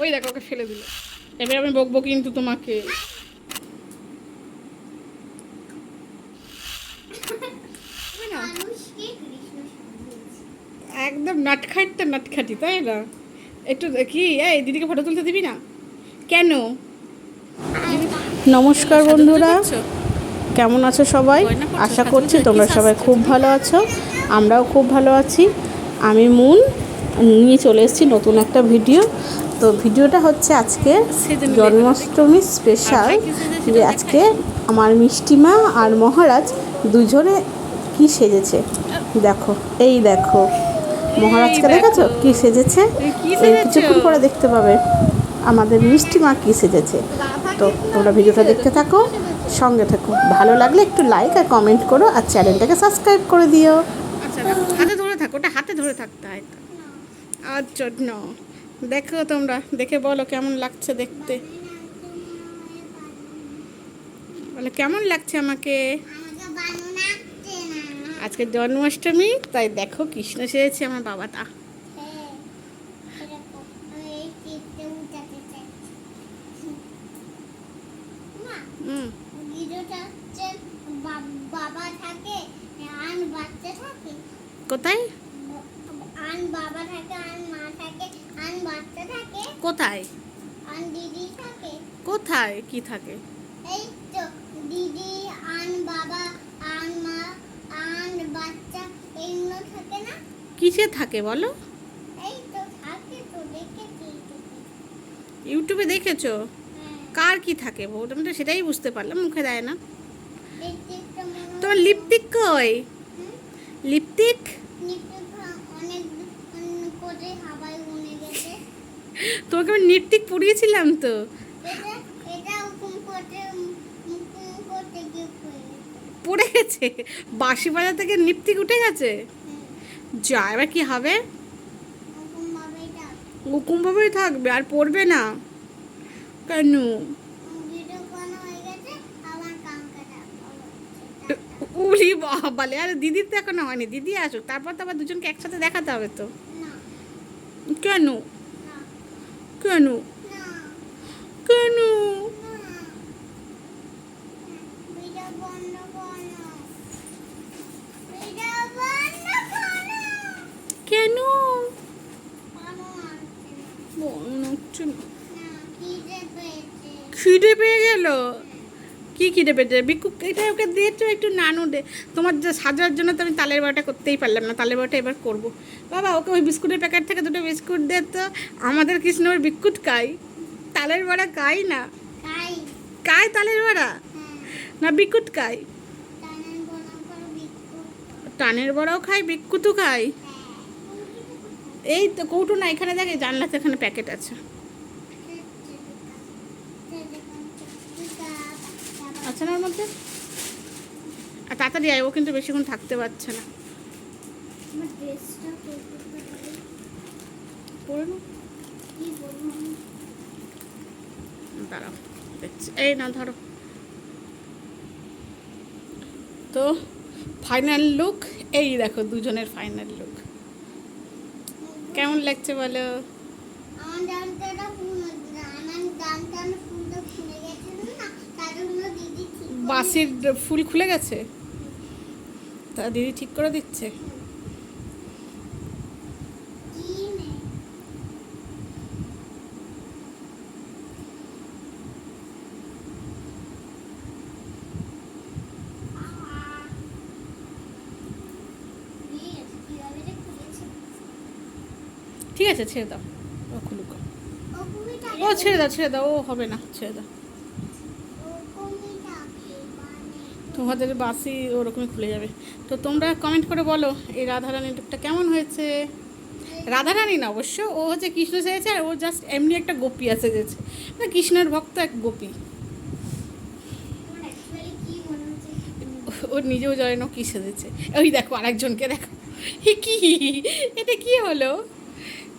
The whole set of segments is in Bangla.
ওই দেখো ওকে ফেলে দিল। এবার আমি বকবো কিন্তু তোমাকে। একদম নাটখাটটা নাটখাটি তাই না? একটু কি এই দিদিকে ফটো তুলতে দিবি না? কেন? নমস্কার বন্ধুরা। কেমন আছো সবাই? আশা করছি তোমরা সবাই খুব ভালো আছো। আমরাও খুব ভালো আছি। আমি মুন। নিয়ে চলে এসেছি নতুন একটা ভিডিও। তো ভিডিওটা হচ্ছে আজকে জন্মাষ্টমী স্পেশাল যে আজকে আমার মিষ্টিমা আর মহারাজ দুজনে কি সেজেছে? দেখো এই দেখো। মহারাজকে দেখেছ? কি সেজেছে? এই কিছুক্ষণ পরে দেখতে পাবে। আমাদের মিষ্টিমা কি সেজেছে? তো তোমরা ভিডিওটা দেখতে থাকো সঙ্গে থাকো। ভালো লাগলে একটু লাইক আর কমেন্ট করো আর চ্যানেলটাকে সাবস্ক্রাইব করে দিও। আচ্ছা হাতে ধরে থাকো ওটা হাতে ধরে থাকতে হয়। তো আচ্ছা ন। দেখো তোমরা দেখে বলো কেমন লাগছে দেখতে। বলে কেমন লাগছে আমাকে? আজকে জন্মাষ্টমী তাই দেখো কৃষ্ণ সেজেছে আমার বাবাটা। হ্যাঁ এরকম আমি এই চিপতে উঠাতে চাইছি মা হুম ভিডিওটা হচ্ছে বা- বাবা থাকে আন বাচ্চা থাকে কোথায় আন বাবা থাকে আন মা থাকে আন বাচ্চা থাকে কোথায়? আন দিদি থাকে। কোথায়? কি থাকে? এই তো দিদি আন বাবা আন মা আন বাচ্চা এগুলো থাকে না? কিসে থাকে বলো? এই তো থাকে তো দেখেছি ইউটিউবে। দেখেছ? হ্যাঁ। কার কি থাকে? বউটা আমি তো সেটাই বুঝতে পারলাম মুখে দেয় না। তোমার লিপস্টিক কই? লিপস্টিক? অনেক হাওয়ায় তোমাকে আমি লিপস্টিক পরিয়েছিলাম তো। হয়ে পড়ে গেছে? বাঁশি বাজার থেকে লিপস্টিক উঠে গেছে? যা এবার কি হবে? হুকুমভাবেই থাকবে আর পড়বে না। কেন? হয়ে উলি বাবালে আরে দিদির তো এখনও হয়নি দিদি আসুক তারপর তো আবার দুজনকে একসাথে দেখাতে হবে তো। কেন? কেন? কেন? কেন? খিদে পেয়ে গেল? কি খিদে পেয়েছে বিক্ষু এটা ওকে দিয়েছ একটু নানু দে। তোমার যে সাজার জন্য তো আমি তালের বাটা করতেই পারলাম না তালের বাটা এবার করব। বাবা ওকে ওই বিস্কুটের প্যাকেট থেকে দুটো বিস্কুট দে তো। আমাদের কৃষ্ণর বিস্কুট খাই তালের বড়া খাই না? খাই খাই তালের বড়া? হ্যাঁ। না বিস্কুট খাই টানের বড়াও খাই বিস্কুটও খাই হ্যাঁ। এই তো কৌটো না এখানে দেখে জানলাতে এখানে প্যাকেট আছে। আছে না ওর মধ্যে? আর তাড়াতাড়ি আয় ও কিন্তু বেশিক্ষণ থাকতে পারছে না। দাঁড়াও দেখছি। এই না ধরো। তো ফাইনাল লুক এই দেখো দুজনের ফাইনাল লুক কেমন লাগছে বলো? বাসির ফুল খুলে গেছে? তা দিদি ঠিক করে দিচ্ছে। ঠিক আছে, ছেড়ে দাও। খুলুক। ও, ছেড়ে দাও ছেড়ে দাও। ও, হবে না, ছেড়ে দাও ও কুমিটা মানে তোমাদের বাসি ওরকমই খুলে যাবে। তো তোমরা কমেন্ট করে বলো, এই রাধারানী লুকটা কেমন হয়েছে? রাধারানী না, অবশ্য ও হচ্ছে কৃষ্ণ সেজেছে আর ও জাস্ট এমনি একটা গোপী আছে যেছে না কৃষ্ণের ভক্ত এক গোপী। আমার অ্যাকচুয়ালি কি মনে হচ্ছে ও নিজেও জানে না কী সেজেছে। ওই দেখো আরেকজনকে দেখো। কি? এটা কি হলো?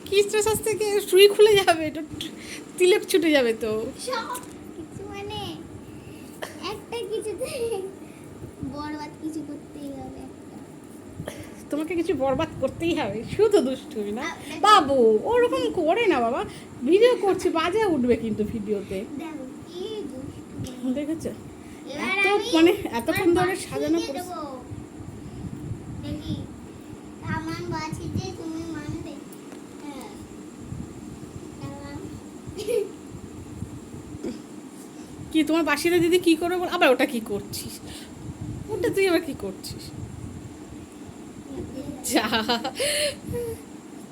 কৃষ্ণ শাস থেকে সুই খুলে যাবে? তিলক ছুটে যাবে তো সব কিছু মানে একটা কিছুতে বরবাদ কিছু করতেই হবে একটা তোমাকে কিছু বরবাদ করতেই হবে শুধু দুষ্টুমি না। বাবু ওরকম করে না বাবা ভিডিও করছি বাজে উঠবে কিন্তু ভিডিওতে দেখো দেখেছ? এত মানে এতক্ষণ ধরে সাজানো হ্যাঁ। কি তোমার বাসিতে দিদি কি করবে বল? আবার ওটা কি করছিস? ওটা তুই আবার কি করছিস? যা।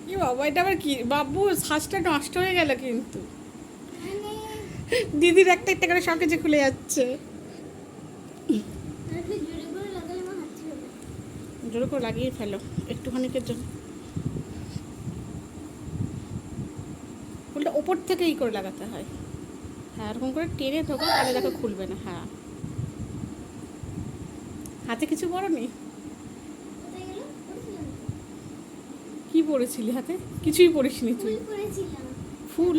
কি বাবা, এটা আবার কি? বাবু, শ্বাসটা নষ্ট হয়ে গেল কিন্তু। দিদির একটা একটা করে সব কিছু খুলে যাচ্ছে। জোরে করে লাগিয়ে ফেলো, একটুখানিকের জন্য। ফুলটা ওপর থেকে ই করে লাগাতে হয়। হ্যাঁ এরকম করে টেনে ঢোকা তাহলে দেখো খুলবে না। হ্যাঁ। হাতে কিছু বড় নেই কোথায় গেল? পড়েছিলাম তো। কি পড়েছিলি হাতে? কিছুই পড়িসনি তুই। ফুল।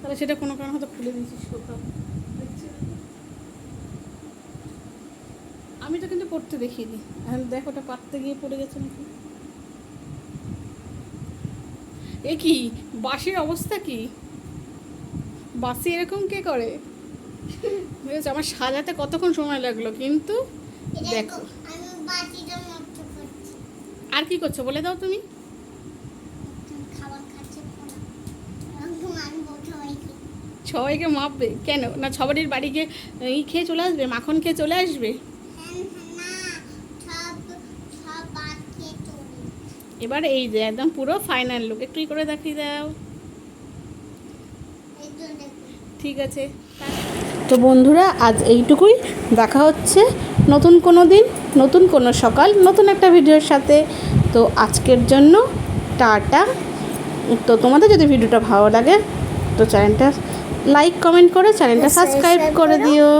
তাহলে সেটা কোনো কারণে হয়তো খুলে দিয়েছিস কোথাও। আমি তো কিন্তু পড়তে দেখিনি। এখন দেখ ওটা পাততে গিয়ে পড়ে গেছে নাকি? এ কি? বাসের অবস্থা কি? বাসে এরকম কে করে? আমার সাজাতে কতক্ষণ সময় লাগল কিন্তু দেখো। আর কি করছ বলে দাও তুমি। সবাইকে। মাপবে। কেন? না সবারই বাড়ি গিয়ে, ই খেয়ে চলে আসবে? মাখন খেয়ে চলে আসবে। এবার এই যে একদম পুরো ফাইনাল লুক একটু করে দেখিয়ে দাও। ঠিক আছে। তো বন্ধুরা, আজ এইটুকুই। দেখা হচ্ছে নতুন কোনো দিন। নতুন কোনো সকাল নতুন একটা ভিডিওর সাথে। তো আজকের জন্য টাটা। তো তোমাদের যদি ভিডিওটা ভালো লাগে তো চ্যানেলটা লাইক কমেন্ট করে চ্যানেলটা সাবস্ক্রাইব করে। দিও।